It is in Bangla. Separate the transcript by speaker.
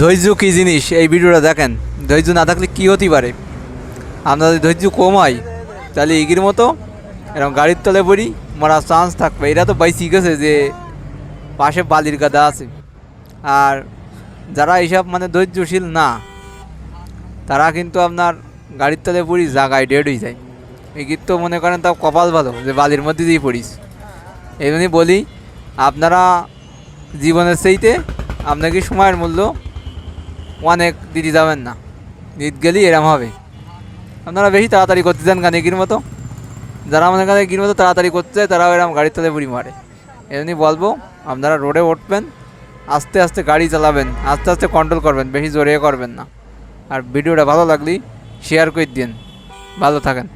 Speaker 1: ধৈর্য কী জিনিস? এই ভিডিওটা দেখেন। ধৈর্য না থাকলে কী হতে পারে? আপনাদের ধৈর্য কম হয় তাহলে এগির মতো, এরকম গাড়ির তলে পড়ি, মরার চান্স থাকবে। এরা তো বাইসি গেছে যে পাশে বালির গাদা আছে। আর যারা এইসব মানে ধৈর্যশীল না, তারা কিন্তু আপনার গাড়ির তলে পড়ি, জাগায় ডেড হয়ে যায়। এগির তো মনে করেন তাও কপাল ভালো যে বালির মধ্যে দিয়ে পড়িস। এই বলি, আপনারা জীবনের সেইতে আপনাকে সময়ের মূল্য অনেক দিদি যাবেন না। ঈদ গেলেই এরম হবে। আপনারা বেশি তাড়াতাড়ি করতে চান গানে এগির মতো। যারা আমাদের গানে গির মতো তাড়াতাড়ি করতে চায়, তারাও এরম গাড়ির তাদের বুড়ি মারে। এমনি বলব, আপনারা রোডে উঠবেন, আস্তে আস্তে গাড়ি চালাবেন, আস্তে আস্তে কন্ট্রোল করবেন, বেশি জোরে করবেন না। আর ভিডিওটা ভালো লাগলেই শেয়ার করে দিন। ভালো থাকেন।